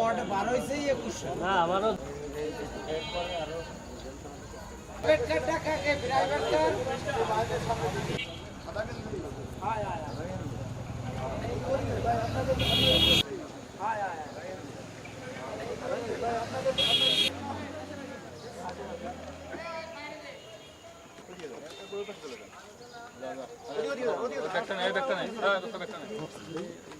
ওয়ার্ডে বার হয়েছে একুশশো না আমারও ব্যাগটা নেই ব্যাগটা নেই ব্যাগটা নেই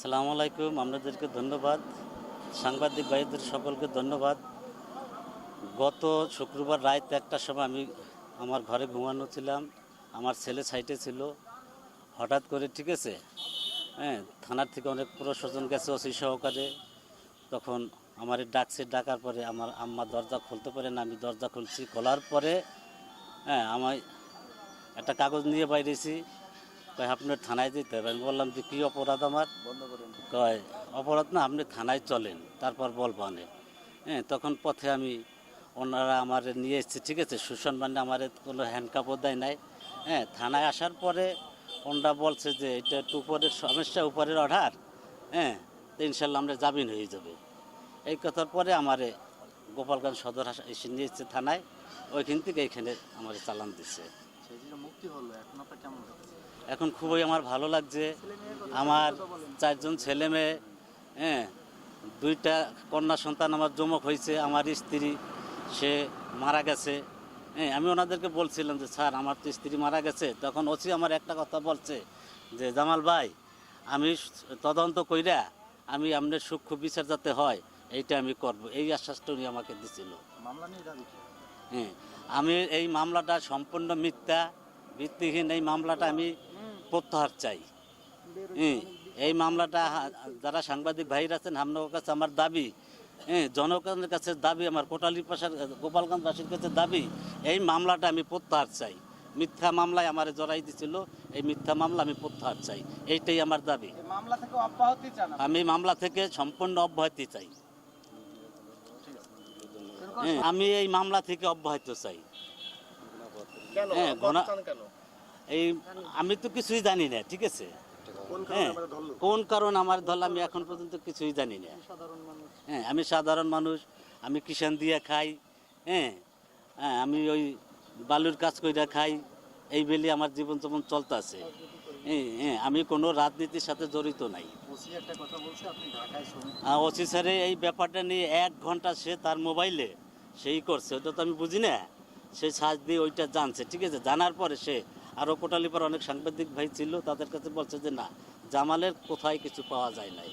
সালাম আলাইকুম আপনাদেরকে ধন্যবাদ। সাংবাদিক ভাইদের সকলকে ধন্যবাদ। গত শুক্রবার রাত একটার সময় আমি আমার ঘরে ঘুমানো ছিলাম। আমার ছেলে সাইটে ছিল। হঠাৎ করে, ঠিক আছে? হ্যাঁ থানার থেকে অনেক প্রশাসন গেছে, ওসি সহকারে। তখন আমার ডাকছে ডাকার পরে আমার আম্মা দরজা খুলতে পারে না আমি দরজা খুলছি। খোলার পরে হ্যাঁ আমায় একটা কাগজ নিয়ে বাইরেছি। কয় আপনার থানায় যেতে হবে। আমি বললাম যে কী অপরাধ আমার? কয় অপরাধ না আপনি থানায় চলেন তারপর বলবানে হ্যাঁ তখন পথে আমি ওনারা আমার নিয়ে এসছে ঠিক আছে সুসম্মানে আমার কোনো হ্যান্ডকাপও দেয় নাই। হ্যাঁ থানায় আসার পরে ওনারা বলছে যে এটা একটু উপরের সমস্যা উপরের অর্ডার। হ্যাঁ তো ইনশাল্লাহ আমরা জামিন হয়ে যাবে। এই কথার পরে আমারে গোপালগঞ্জ সদর এসে নিয়ে এসছে থানায় ওইখান থেকে এখানে আমার চালান দিচ্ছে এখন খুবই আমার ভালো লাগছে। আমার চারজন ছেলে মেয়ে হ্যাঁ দুইটা কন্যা সন্তান আমার জমক হয়েছে আমার স্ত্রী সে মারা গেছে। হ্যাঁ আমি ওনাদেরকে বলছিলাম যে স্যার আমার তো স্ত্রী মারা গেছে। তখন ওসি আমার একটা কথা বলছে যে জামাল ভাই আমি তদন্ত কইরা আমি আপনার সূক্ষ্ম বিচার যাতে হয় এইটা আমি করব। এই আশ্বাসটা উনি আমাকে দিছিল? হ্যাঁ আমি এই মামলাটা সম্পূর্ণ মিথ্যা ভিত্তিহীন এই মামলাটা আমি প্রত্যাহার চাই। হ্যাঁ এই মামলাটা যারা সাংবাদিক ভাইরা আছেন আপনার কাছে আমার দাবি হ্যাঁ জনগণের কাছে দাবি আমার কোটালী পাশার গোপালগঞ্জবাসীর কাছে দাবি এই মামলাটা আমি প্রত্যাহার চাই। মিথ্যা মামলায় আমার জড়াই দিছিল এই মিথ্যা মামলা আমি প্রত্যাহার চাই। এইটাই আমার দাবি। মামলা থেকে অব্যাহতি চান আমি মামলা থেকে সম্পূর্ণ অব্যাহতি চাই। হ্যাঁ, আমি এই মামলা থেকে অব্যাহত চাই। হ্যাঁ, এই আমি তো কিছুই জানি না ঠিক আছে? কোন হ্যাঁ কোন কারণ আমার ধরল আমি এখন পর্যন্ত কিছুই জানি না। হ্যাঁ আমি সাধারণ মানুষ আমি কিষান দিয়ে খাই হ্যাঁ হ্যাঁ আমি ওই বালুর কাজ কইরা খাই এই বেলি আমার জীবন যেমন চলতেছে। হ্যাঁ হ্যাঁ আমি কোনো রাজনীতির সাথে জড়িত নাই। ওসি স্যারে এই ব্যাপারটা নিয়ে এক ঘণ্টা সে তার মোবাইলে সেই করছে ওটা তো আমি বুঝি না। সে সাজ দিয়ে ওইটা জানছে ঠিক আছে? জানার পরে সে আরও কোটালিপার অনেক সাংবাদিক ভাই ছিল তাদের কাছে বলছে যে না জামালের কোথায় কিছু পাওয়া যায় নাই?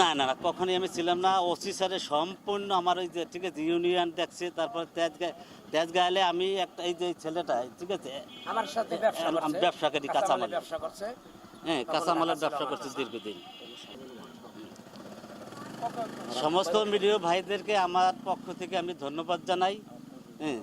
না না না কখনই আমি ছিলাম না। ওসি স্যারের সম্পূর্ণ আমার ওই যে ঠিক আছে ইউনিয়ন দেখছে তারপর তেজগা তেজগাঁলে আমি একটা এই যে ছেলেটা ঠিক আছে আমার সাথে ব্যবসা ব্যবসাকারী কাঁচামাল। ব্যবসা করছে। হ্যাঁ কাঁচামালের ব্যবসা করছে দীর্ঘদিন। সমস্ত মিডিয়া ভাইদেরকে আমার পক্ষ থেকে আমি ধন্যবাদ জানাই। হ্যাঁ।